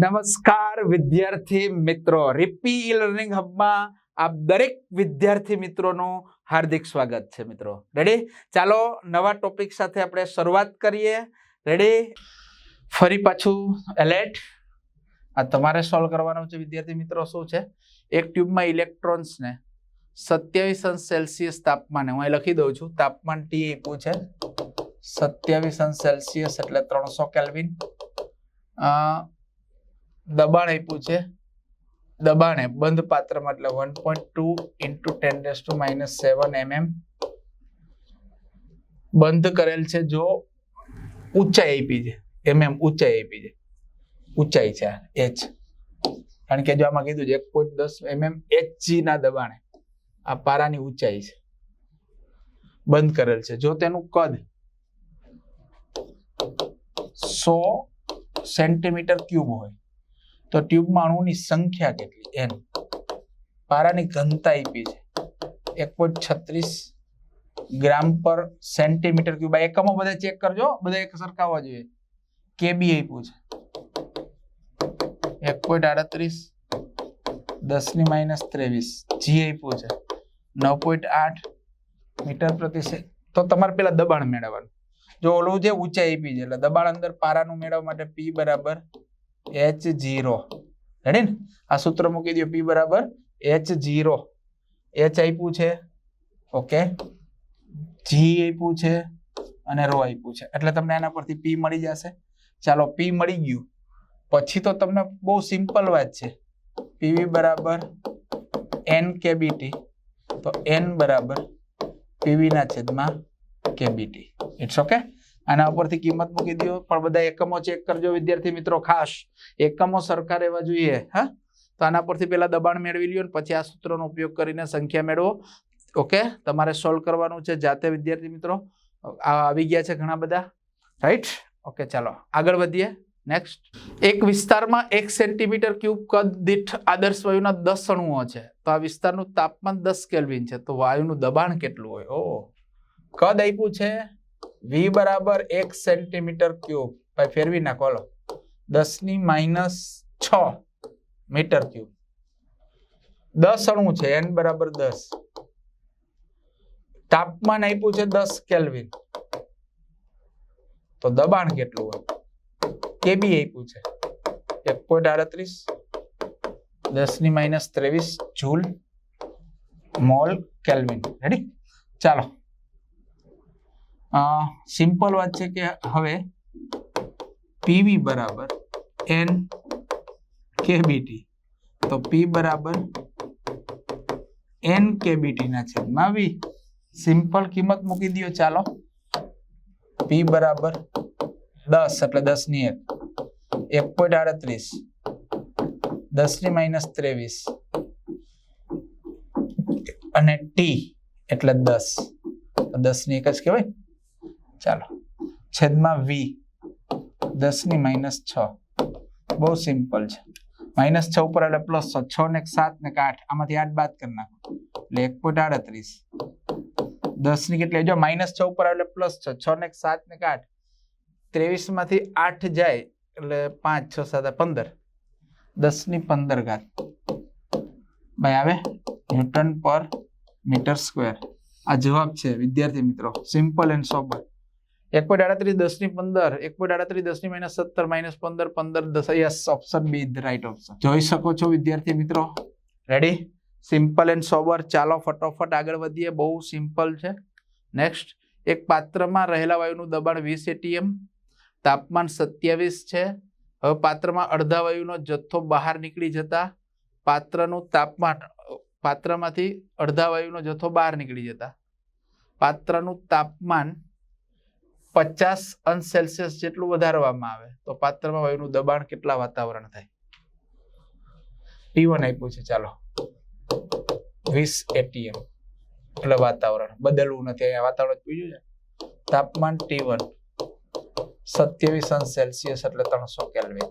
નમસ્કાર વિદ્યાર્થી મિત્રો. રિપી ઈ લર્નિંગ હબમાં આપ દરેક વિદ્યાર્થી મિત્રોનું હાર્દિક સ્વાગત છે મિત્રો. રેડી ચાલો નવા ટોપિક સાથે આપણે શરૂઆત કરીએ. રેડી ફરી પાછું એલર્ટ આ તમારે સોલ્વ કરવાનું છે વિદ્યાર્થી મિત્રો, શું છે? એક ટ્યુબમાં ઇલેક્ટ્રોન્સને સત્યાવીસ અંશ સેલ્સિયસ તાપમાને, હું અહીં લખી દઉં છું, તાપમાન ટી આપ્યું છે સત્યાવીસ અંશ સેલ્સિયસ એટલે ત્રણસો કેલ્વિન દબાણ આપ્યું છે. દબાણે બંધ પાત્રમાં એટલે one point two into ten days two minus seven MM બંધ કરેલ છે જો ઊંચાઈ આપી છે. એમએમ ઊંચાઈ આપી છે. ઊંચાઈ છે એચ કારણ કે જો આમાં કીધું છે, એક પોઈન્ટ દસ એમએમ એચજી ના દબાણે આ પારાની ઊંચાઈ છે. બંધ કરેલ છે. જો તેનું કદ સો સેન્ટીમીટર ક્યુબ હોય તો ટ્યુબમાં અણુની સંખ્યા કેટલી? એન પારાની ઘનતા આપી છે. એક પોઈન્ટ છત્રીસ ગ્રામ પર સેન્ટીમીટર ક્યુબ આ એકમો બધા ચેક કરજો બધા એક સરખા હોવા જોઈએ. કેબી આપ્યું છે. એક પોઈન્ટ આડત્રીસ દસની માઇનસ ત્રેવીસ. જી આપ્યું છે. નવ પોઈન્ટ આઠ મીટર પ્રતિ તો તમારે પેલા દબાણ મેળવવાનું. જો ઓલું જે ઊંચાઈ આપી છે, એટલે દબાણ અંદર પારાનું મેળવવા માટે પી બરાબર એચ જીરો રેડી ને? આ સૂત્ર મૂકી દો પી બરાબર. એચ જીરો એચ આપ્યું છે. ઓકે જી આપ્યું છે અને રો આપ્યું છે. એટલે તમને એના પરથી પી મળી જશે. ચાલો પી મળી ગયું. પછી તો તમને બહુ સિમ્પલ વાત છે. પીવી બરાબર એન કેબીટી તો એન બરાબર પીવીના છેદમાં કેબીટી ઇટ્સ ઓકે આના ઉપરથી કિંમત મૂકી દો પણ બધા એકમો ચેક કરજો વિદ્યાર્થી મિત્રો, ખાસ. એકમો સરખા રહેવા જોઈએ, હા? તો આના પરથી પહેલા દબાણ મેળવી લ્યો ને પછી આ સૂત્રનો ઉપયોગ કરીને સંખ્યા મેળવો. ઓકે તમારે સોલ્વ કરવાનું છે જાતે વિદ્યાર્થી મિત્રો. આવી ગયા છે ઘણા બધા. રાઈટ ઓકે ચાલો. આગળ વધીએ. નેક્સ્ટ એક વિસ્તારમાં એક સેન્ટીમીટર ક્યુબ કદ દીઠ આદર્શ વાયુના દસ અણુઓ છે. તો આ વિસ્તારનું તાપમાન દસ કેલ્વિન છે. તો વાયુનું દબાણ કેટલું હોય? ઓ. કદ આપ્યું છે? વી બરાબર એક સેન્ટીમીટર ક્યુબ ભાઈ, ફેરવી નાખો લો દસની માઇનસ છ મીટર ક્યુબ દસ અણુ છે એન બરાબર દસ. તાપમાન આપ્યું છે દસ કેલ્વિન તો દબાણ કેટલું હોય? કેબી આપ્યું છે. એક પોઈન્ટ આડત્રીસ. દસની માઇનસ ત્રેવીસ જૂલ મોલ કેલ્વિન રેડી ચાલો. સિમ્પલ વાત છે કે હવે પીવી બરાબર એન કેબીટી. તો પી બરાબર એન કેબીટી ના છેદમાં વી સિમ્પલ કિંમત મૂકી દો ચાલો. પી બરાબર દસ, એટલે દસની એક. એક પોઈન્ટ આડત્રીસ. દસની માઇનસ ત્રેવીસ. અને ટી એટલે દસ. દસની એક જ કહેવાય. ચાલો. છેદમાં વી દસની માઇનસ છ. બહુ સિમ્પલ છે. માઇનસ છ ઉપર એટલે પ્લસ છ. છ ને સાત ને આઠ. આમાંથી આઠ બાદ કરી નાખો. એટલે એક પોઈન્ટ આડત્રીસ. દસની કેટલી જો માઇનસ છ ઉપર એટલે પ્લસ છ. છ ને સાત ને આઠ. ત્રેવીસમાંથી આઠ જાય એટલે પાંચ, છ, સાત પંદર. દસની પંદર ઘાત. ભાઈ આવે? ન્યૂટન પર મીટર સ્ક્વેર. આ જવાબ છે, વિદ્યાર્થી મિત્રો. સિમ્પલ એન્ડ સોબર એક પોઈન્ટ આડત્રીસ દસની પંદર એક પોઈન્ટ આડત્રીસ દસની માઇનસ સત્તર માઇનસ પંદર પંદર દસ yes option B right option જોઈ શકો છો વિદ્યાર્થી મિત્રો? રેડી સિમ્પલ એન્ડ સોબર ચાલો ફટોફટ આગળ વધીએ. બહુ સિમ્પલ છે. નેક્સ્ટ એક પાત્રમાં રહેલા વાયુનું દબાણ વીસ એટીએમ તાપમાન સત્યાવીસ છે. હવે પાત્રમાં અડધા વાયુનો જથ્થો બહાર નીકળી જતા પાત્રનું તાપમાન પાત્રમાંથી અડધા વાયુનો જથ્થો બહાર નીકળી જતા પાત્રનું તાપમાન પચાસ અંશ સેલ્સિયસ જેટલું વધારવામાં આવે, તો પાત્રમાં વાયુનું દબાણ કેટલા વાતાવરણ થાય? પી વન આપ્યું છે, ચાલો. વીસ એટીએમ એટલે વાતાવરણ. બદલવું નથી, અહીંયા વાતાવરણ પૂછ્યું છે. તાપમાન ટી વન સત્યાવીસ અંશ સેલ્સિયસ એટલે ત્રણસો કેલ્વિન.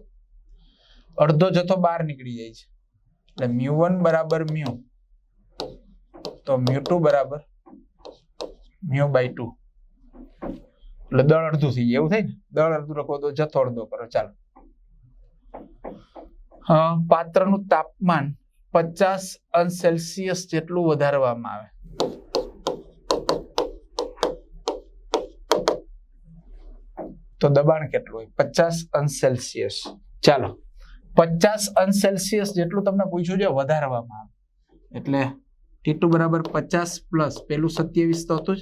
અડધો જથ્થો બહાર નીકળી જાય છે. એટલે મ્યુ વન બરાબર મ્યુ, તો મ્યુ ટુ બરાબર મ્યુ બાય ટુ. એટલે દળ અડધું થઈ એવું થાય ને? દળ અડધું લખો તો જથ્થો અડધો કરો, ચાલો. પાત્રનું તાપમાન પચાસ અંશ સેલ્સિયસ જેટલું વધારવામાં આવે. તો દબાણ કેટલું હોય? પચાસ અંશ સેલ્સિયસ. ચાલો. પચાસ અંશ સેલ્સિયસ જેટલું તમને પૂછ્યું છે, વધારવામાં આવે. એટલે ટીટુ બરાબર પચાસ પ્લસ પેલું સત્યાવીસ તો હતું જ.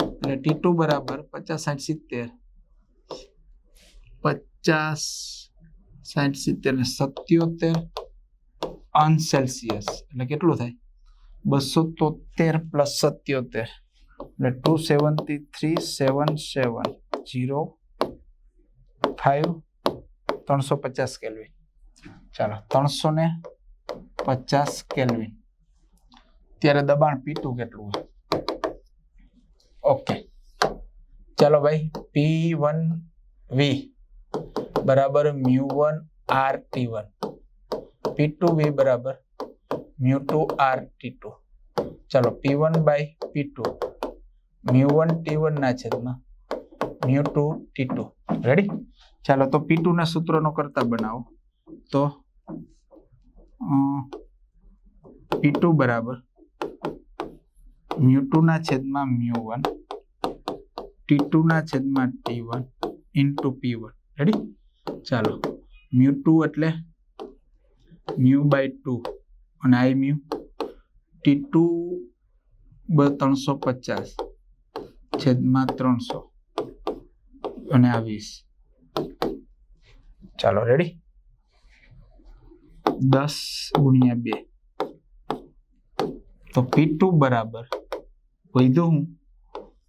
એટલે ટી ટુ બરાબર પચાસ સાઠ સિત્તેર. પચાસ સાઠ સિત્તેર ને સત્યોતેર અંશ સેલ્સિયસ એટલે કેટલું થાય? બસો તોતેર પ્લસ સત્યોતેર. એટલે two seventy three seven seven zero five ત્રણસો પચાસ કેલ્વિન ચાલો, ત્રણસો ને પચાસ કેલ્વિન ત્યારે દબાણ પીટું કેટલું હોય? ઓકે. ચાલો ભાઈ પી વન વી બરાબર mu one R T one P two V બરાબર mu two R T two ચાલો P one by P two mu one T one ના છેદમાં mu two T two ready ચાલો, તો પી ટુ ના સૂત્રનો કરતા બનાવો. તો પી ટુ બરાબર મ્યુ ટુ ના છેદમાં મ્યુ વન ટી ટુ ના છેદમાં T one, into P one. Ready ચાલો. મ્યુ ટુ એટલે મ્યુ બાય ટુ અને આઈ મ્યુ. ટી ટુ ત્રણસો પચાસ, છેદમાં ત્રણસો અને આ વીસ. ચાલો રેડી દસ ગુણ્યા બે. તો પી ટુ બરાબર વધ્યું હું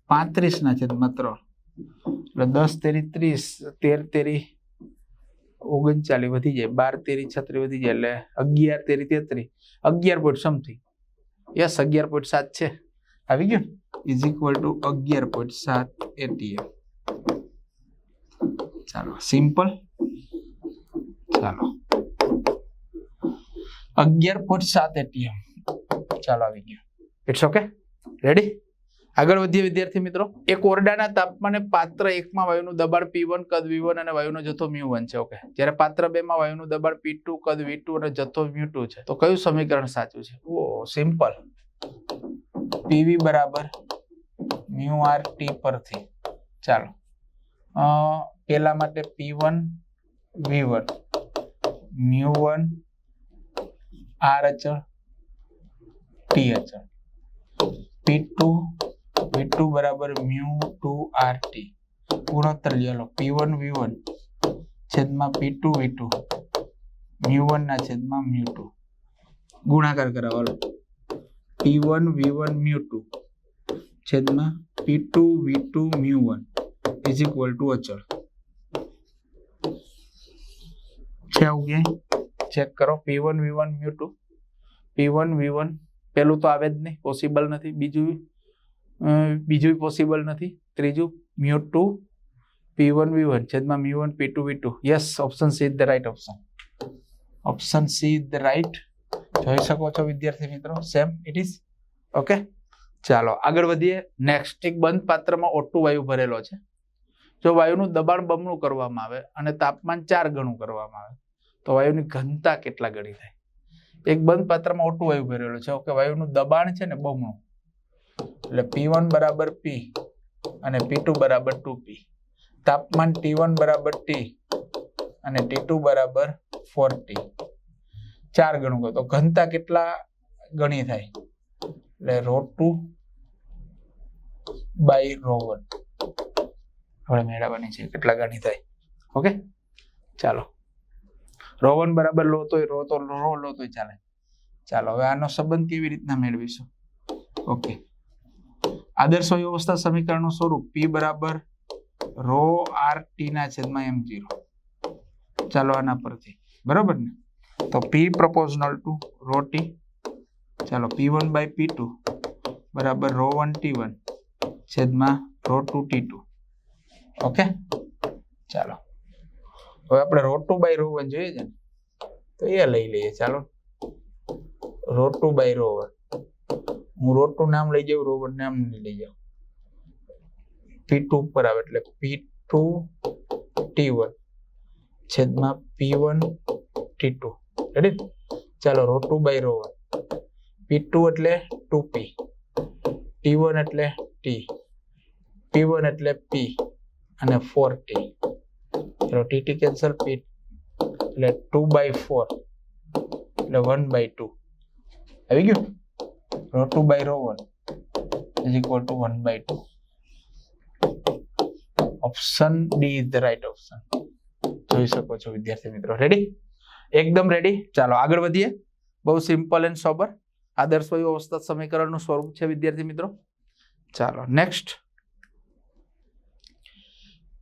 પાંત્રીસ ના છેદમાં ત્રણ એટલે દસ તેરી ત્રીસ, તેર તેરી ઓગણચાલીસ વધી જાય, બાર તેરી છત્રીસ વધી જાય, એટલે અગિયાર તેરી તેત્રીસ. અગિયાર પોઈન્ટ સમથિંગ યસ અગિયાર પોઈન્ટ સાત છે. આવી ગયું? ઇઝ ઇક્વલ ટુ અગિયાર પોઈન્ટ સાત એટીએમ ચાલો સિમ્પલ ચાલો. અગિયાર પોઈન્ટ સાત એટીએમ ચાલો, આવી ગયું. ઇટ્સ ઓકે રેડી આગળ વધીએ વિદ્યાર્થી મિત્રો. એક ઓરડાના તાપમાને પાત્ર એકમાં વાયુનું દબાણ પી વન કદ વી વન અને વાયુનો જથ્થો મ્યુ વન છે. ઓકે જ્યારે પાત્ર બે માં વાયુનું દબાણ પી ટુ કદ વી ટુ અને જથ્થો મ્યુ ટુ છે. તો કયું સમીકરણ સાચું છે? ઓ સિમ્પલ પીવી બરાબર મ્યુ આર ટી પરથી. ચાલો. પેલા માટે P one V one mu one R અચળ ટી અચળ. પી ટુ વી ટુ બરાબર મ્યુ ટુ આર ટી. ગુણોત્તર લો પી વન વી વન છેદમાં P two V two mu one ના છેદમાં મ્યુ ટુ. ગુણાકાર કરાવો P one V one mu two. છેદમાં P two V two mu one. Is equal to અચળ. છે આવું ક્યાંય ચેક કરો P one V one mu two. P one V one પેલું તો આવે જ નહીં પોસિબલ નથી. બીજું બીજું પોસિબલ નથી. ત્રીજું, mu two P one V one, છેદમાં mu one, P two V two. Yes option C is the right option option C is the right જોઈ શકો છો, વિદ્યાર્થી મિત્રો? સેમ ઇટ ઇઝ ઓકે ચાલો, આગળ વધીએ. નેક્સ્ટ એક બંધ પાત્રમાં ઓટુ વાયુ ભરેલો છે. જો વાયુનું દબાણ બમણું કરવામાં આવે અને તાપમાન ચાર ગણું કરવામાં આવે, તો વાયુની ઘનતા કેટલા ગણી થાય? એક બંધ પાત્રમાં ઓટું વાયુ ભરેલું છે. ઓકે, વાયુનું દબાણ છે ને બમણું. એટલે પી વન બરાબર પી અને પી ટુ બરાબર ટુ પી તાપમાન ટી વન બરાબર ટી અને ટી ટુ બરાબર ફોર ટી ચાર ગણું તો ઘનતા કેટલા ગણી થાય? એટલે rho two by rho one હવે મેળવવાની છે કેટલા ગણી થાય. ઓકે? ચાલો. રો વન બરાબર લો તોય રો તો રો લો તોય ચાલે. ચાલો, હવે આનો સંબંધ કેવી રીતના મેળવીશું? ઓકે. આદર્શ વ્યવસ્થા સમીકરણનું સ્વરૂપ પી બરાબર રો આર ટી ના છેદમાં એમ જીરો ચાલો, આના પરથી. બરાબર ને? તો P proportional two rho T ચાલો P one by P two બરાબર રો વન ટી વન છેદમાં rho two T two okay? ચાલો. હવે આપણે rho two by rho one જોઈએ છે ને, તો એ લઈ લઈએ, ચાલો. Rho two by rho one હું રો ટુ નામ લઈ જાઉં રો વન નામ નહીં લઈ જાઉં. પી ટુ ઉપર આવે એટલે પી ટુ ટી વન છેદમાં P one T two ready ચાલો rho two by rho one P two એટલે ટુ પી ટી વન એટલે ટી પી વન એટલે પી અને ફોર ટી ચાલો ટી ટી કેન્સલ પી એટલે ટુ બાય ફોર એટલે one by two આવી ગયું? Rho two by rho one is equal to one by two option D is the right option જોઈ શકો છો વિદ્યાર્થી મિત્રો. રેડી એકદમ રેડી ચાલો, આગળ વધીએ. બહુ સિમ્પલ એન્ડ સોબર આદર્શ વાયુ અવસ્થા સમીકરણનું સ્વરૂપ છે વિદ્યાર્થી મિત્રો. ચાલો નેક્સ્ટ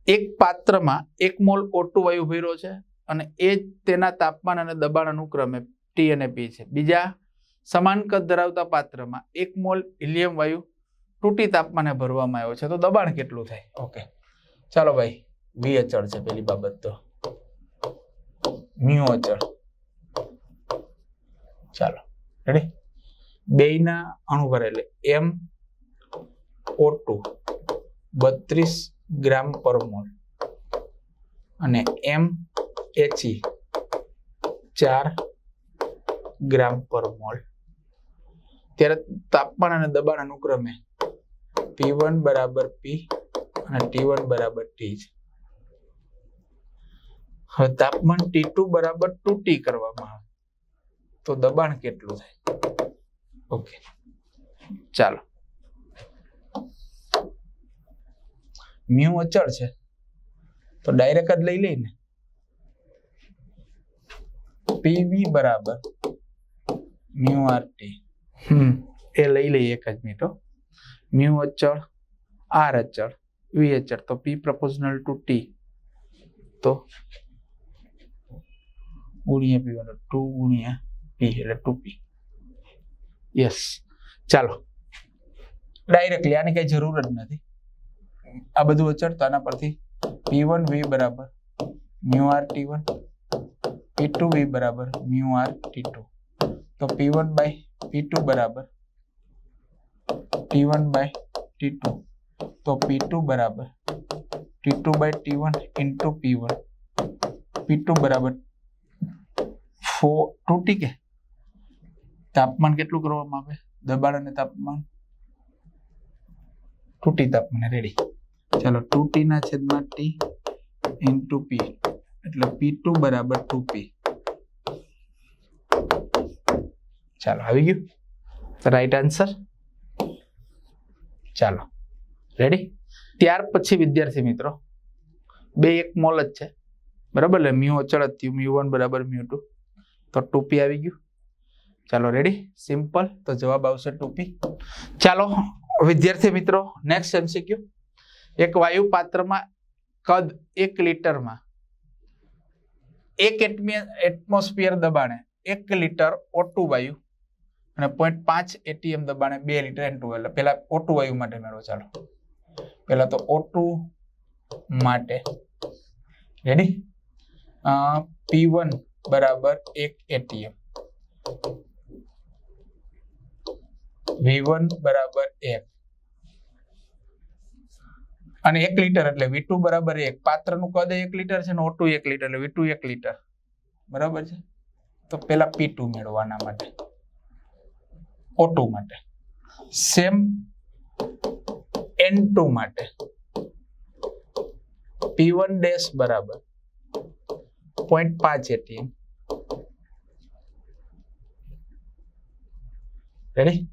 એક પાત્રમાં એક મોલ ઓટુ વાયુ ભર્યો છે અને એ જ તેના તાપમાન અને દબાણ અનુક્રમે ટી અને પી છે. બીજા સમાન કદ ધરાવતા પાત્રમાં એક મોલ હિલિયમ વાયુ તૂટી તાપમાને ભરવામાં આવ્યો છે. તો દબાણ કેટલું થાય? ઓકે. ચાલો ભાઈ વી અચળ છે પેલી બાબત તો. મ્યુ અચળ. ચાલો રેડી બેયના અણુ ભરેલે એમ ઓ ટુ બત્રીસ ગ્રામ પર મોલ અને એમ એચઈ ચાર ગ્રામ પર મોલ ત્યારે તાપમાન અને દબાણ અનુક્રમે પી વન બરાબર પી અને ટી વન બરાબર ટી હવે તાપમાન ટી ટુ બરાબર ટુ ટી કરવામાં આવે. તો દબાણ કેટલું થાય? ઓકે. ચાલો. મ્યુ અચળ છે. તો ડાયરેક્ટ જ લઈ લઈને પીવી બરાબર મ્યુ આર ટી. હમ એ લઈ લઈએ એક જ મિનિટ. મ્યુ અચળ આર અચળ વી અચળ. તો પી પ્રપોઝનલ ટુ ટી. તો ગુણ્યા પી વાળો ટુ ગુણ્યા પી એટલે ટુ પી. યસ. ચાલો. ડાયરેક્ટલી આની કઈ જરૂર જ નથી. આ બધું અચળ તો આના પરથી પી વન વી બરાબર, mu R T one P two V બરાબર, મ્યુ આર ટી તો P one by P two બરાબર ટી બાય ટી ટુ તો પી ટુ બરાબર T by T into P one P two બરાબર four તૂટી કે? તાપમાન કેટલું કરવામાં આવે? દબાણ અને તાપમાન? તૂટી તાપમાન રેડી ચાલો ટુ ટી ના છેદમાં ટી ઇન્ટુ પી એટલે પી ટુ બરાબર ટુ પી ચાલો, આવી ગયું? રાઈટ આન્સર ચાલો રેડી ત્યાર પછી વિદ્યાર્થી મિત્રો, બે એક મોલ જ છે. બરાબર? એટલે મ્યુ અચળ થયું. મ્યુ વન બરાબર મ્યુ ટુ. તો ટુપી આવી ગયું. ચાલો રેડી સિમ્પલ તો જવાબ આવશે ટુપી. ચાલો, વિદ્યાર્થી મિત્રો નેક્સ્ટ એમસીક્યુ એક વાયુ પાત્રમાં કદ એક લીટરમાં. એક એટમોસ્ફિયર દબાણે એક લીટર ઓટુ વાયુ અને પોઈન્ટ પાંચ એટીએમ દબાણે બે લીટર એન એટલે પેલા ઓટુ વાયુ માટે મેળવો, ચાલો. પેલા તો ઓટુ માટે. રેડી પી વન બરાબર એક એટીએમ વી વન બરાબર એક. અને એક લીટર એટલે વી ટુ બરાબર એક. પાત્રનું કદ એક લીટર છે ને ઓટુ એક લીટર એટલે વી ટુ એક લીટર. બરાબર છે? તો પેલા પી ટુ મેળવવાના માટે. ઓટુ માટે. સેમ એન ટુ માટે. પી વન ડેશ બરાબર પોઈન્ટ પાંચ ATM. Ready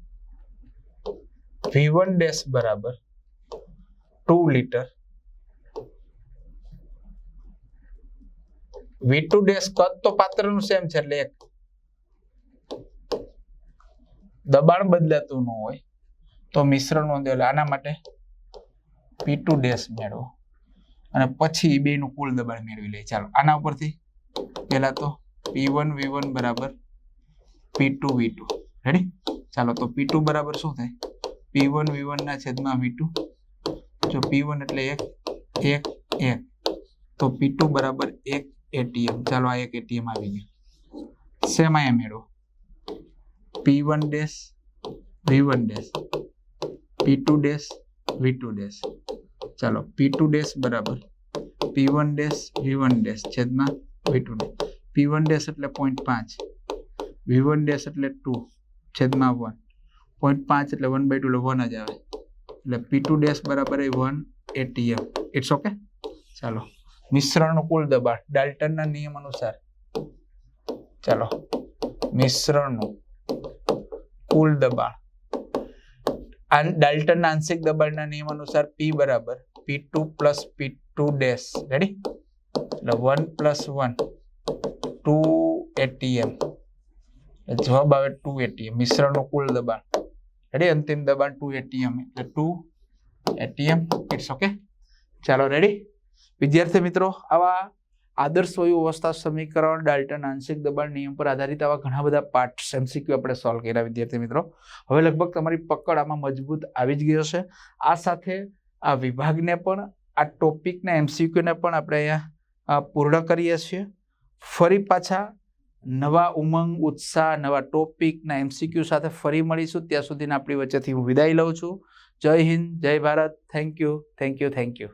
V one dash બરાબર two litre V two dash કદ તો પાત્રનું સેમ છે, એટલે એક દબાણ બદલાતું ન હોય તો મિશ્રણનો એટલે આના માટે પી ટુ ડેશ મેળવો. અને પછી બે નું કુલ દબાણ મેળવી લે. ચાલો, આના ઉપરથી પહેલા તો પી વન વી વન બરાબર P two V two ready ચાલો, તો p2 બરાબર શું થાય? પી વન વી વન ના છેદમાં વી ટુ જો પી વન એટલે એક એક એક. તો પી બરાબર એક એટીએમ ચાલો આ એક એટીએમ આવી ગયું. સેમ અહીંયા મેળવો. P one dash V one dash P dash V dash ચાલો પી ડેશ બરાબર. P one dash V one dash છેદમાં V two P one dash એટલે પોઈન્ટ પાંચ. વી વન ડેશ એટલે ટુ છેદમાં વન પોઈન્ટ પાંચ એટલે વન બાય ટુ એટલે વન જ આવે. એટલે પી ટુ ડેશ બરાબર એ વન એટીએમ ઇટ્સ ઓકે ચાલો. મિશ્રણનું કુલ દબાણ. ડાલ્ટનના નિયમ અનુસાર. ચાલો. મિશ્રણનું કુલ દબાણ. આ ડાલ્ટનના આંશિક દબાણના નિયમ અનુસાર પી બરાબર. P two plus P two dash ready એટલે one plus one two ATM જવાબ આવે ટુ એટીએમ મિશ્રણનું કુલ દબાણ. રેડી અંતિમ દબાણ ટુ એટીએમ એટલે ટુ એટીએમ ઇટ્સ ઓકે ચાલો રેડી વિદ્યાર્થી મિત્રો, આવા આદર્શ વાયુ અવસ્થા સમીકરણ ડાલ્ટન આંશિક દબાણ નિયમ પર આધારિત આવા ઘણા બધા પાર્ટ્સ એમસીક્યુ આપણે સોલ્વ કર્યા, વિદ્યાર્થી મિત્રો. હવે લગભગ તમારી પકડ આમાં મજબૂત આવી જ ગયો છે આ સાથે આ વિભાગને પણ, આ ટોપિકના એમસીક્યુને પણ આપણે અહીંયા પૂર્ણ કરીએ છીએ. ફરી પાછા નવા ઉમંગ, ઉત્સાહ, નવા ટોપિકના એમસીક્યુ સાથે ફરી મળીશું. ત્યાં સુધીના આપણી વચ્ચેથી હું વિદાય લઉં છું. જય હિન્દ, જય Bharat. Thank you thank you thank you